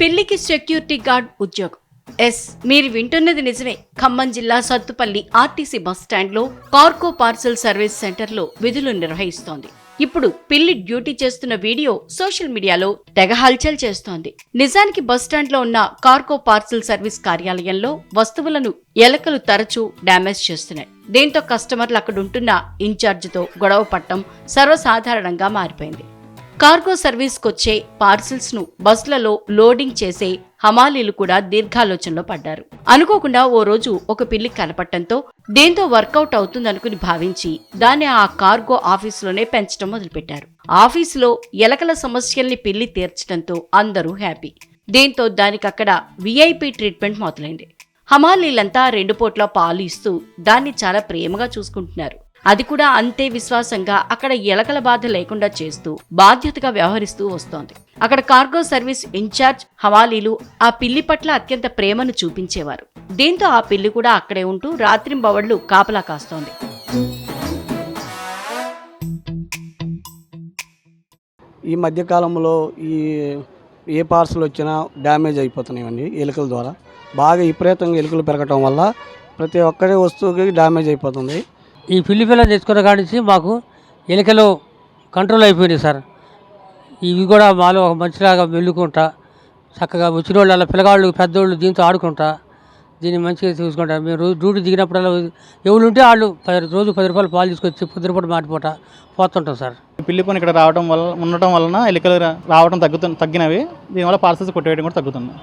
పిల్లికి security guard ఉద్యోగం. Yes మీరు వింటున్నది నిజమే. ఖమ్మం జిల్లా సత్తుపల్లి ఆర్టీసీ బస్ స్టాండ్లో కార్గో పార్సల్ సర్వీస్ సెంటర్లో విధులు నిర్వహిస్తోంది. ఇప్పుడు పిల్లి డ్యూటీ చేస్తున్న వీడియో సోషల్ మీడియాలో తెగ హల్చల్ చేస్తోంది. నిజానికి బస్ స్టాండ్లో ఉన్న కార్కో పార్సల్ సర్వీస్ కార్యాలయంలో వస్తువులను ఎలకలు తరచూ డ్యామేజ్ చేస్తున్నాయి. దీంతో కస్టమర్లు అక్కడ ఉంటున్న ఇన్ఛార్జితో గొడవ పట్టడం సర్వసాధారణంగా మారిపోయింది. కార్గో సర్వీస్కొచ్చే పార్సిల్స్ను బస్సులలో లోడింగ్ చేసే హమాలీలు కూడా దీర్ఘాలోచనలో పడ్డారు. అనుకోకుండా ఓ రోజు ఒక పిల్లి కనపడటంతో దేంతో వర్కౌట్ అవుతుందనుకుని భావించి దాన్ని ఆ కార్గో ఆఫీసులోనే పెంచడం మొదలుపెట్టారు. ఆఫీసులో ఎలకల సమస్యల్ని పిల్లి తీర్చడంతో అందరూ హ్యాపీ. దీంతో దానికక్కడ విఐపి ట్రీట్మెంట్ మొదలైంది. హమాలీలంతా రెండు పూట్ల పాలు ఇస్తూ దాన్ని చాలా ప్రేమగా చూసుకుంటున్నారు. అది కూడా అంతే విశ్వాసంగా అక్కడ ఎలకల బాధ లేకుండా చేస్తూ బాధ్యతగా వ్యవహరిస్తూ వస్తోంది. అక్కడ కార్గో సర్వీస్ ఇన్ఛార్జ్ హవాలీలు ఆ పిల్లి పట్ల అత్యంత ప్రేమను చూపించేవారు. దీంతో ఆ పిల్లి కూడా అక్కడే ఉంటూ రాత్రింబవళ్ళు కాపలా కాస్తోంది. ఈ మధ్యకాలంలో ఈ ఏ పార్సల్ వచ్చినా డ్యామేజ్ అయిపోతున్నాయండి ఎలుకల ద్వారా. బాగా విపరీతంగా ఎలుకలు పెరగటం వల్ల ప్రతి ఒక్కరి వస్తువుకి డ్యామేజ్ అయిపోతుంది. ఈ పిల్లి పిల్ల తెచ్చుకున్న కాడి నుంచి మాకు ఎలుకలు కంట్రోల్ అయిపోయినాయి సార్. ఇవి కూడా మాలో ఒక మంచిలాగా మెల్లుకుంటా చక్కగా వచ్చిన వాళ్ళు అలా పిల్లగాళ్ళు పెద్దోళ్ళు దీంతో ఆడుకుంటా దీన్ని మంచిగా చూసుకుంటా. మేము రోజు డ్యూటీ దిగినప్పుడల్లా ఎవరు ఉంటే వాళ్ళు పది రోజు పది రూపాయలు పాలు తీసుకొచ్చి పొద్దునపూట మాటిపోట పోతుంటాం సార్. పిల్లి పని ఇక్కడ రావడం వల్ల ఉండటం వలన ఎలుకలు రావడం తగ్గుతు తగ్గినవి. దీనివల్ల పార్సల్స్ కొట్టేయడం కూడా తగ్గుతుంది.